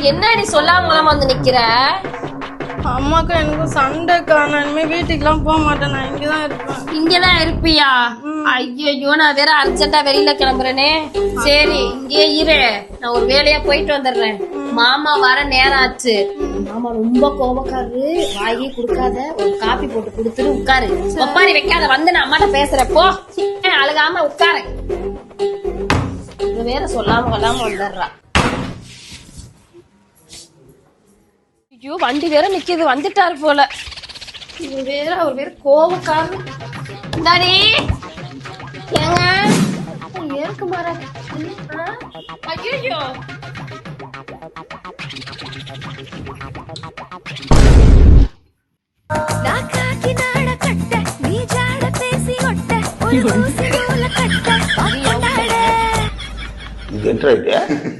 என்ன நீ சொல்லாம வந்து நிக்கிற? அம்மாக்கு எனக்கு சண்டைக்கா நான் இனிமே வீட்டுக்குலாம் போக மாட்டேன். நான் இங்கதான் இருப்பேன். இங்கதான் இருப்பியா? ஐயோ நான் வேற அர்ஜென்ட்டா வெளியில கிளம்புறேனே. சரி இங்கே இரு. நான் ஒரு வேலையா போயிட்டு வந்துடுறேன். மாமா வர நேரம் ஆச்சு. மாமா ரொம்ப கோபக்காரரு வாயே கொடுக்காத. ஒரு காப்பி போட்டு கொடுத்துட்டு உட்காரு. ஒப்பாரி வைக்காத. வந்து நான் அம்மாட்ட பேசுறேன். போ. ஏன் அழுகாம உட்காரு. வேற சொல்லாம கொள்ளாம வந்துடுறா. ஐயோ வண்டி வேற நிக்கிது வந்துட்டாரு போல. இது வேற அவர் வேற கோவக்காரன் டாடி ஏங்க? ஏருக்கு மாற. ஐயோ இது என்ன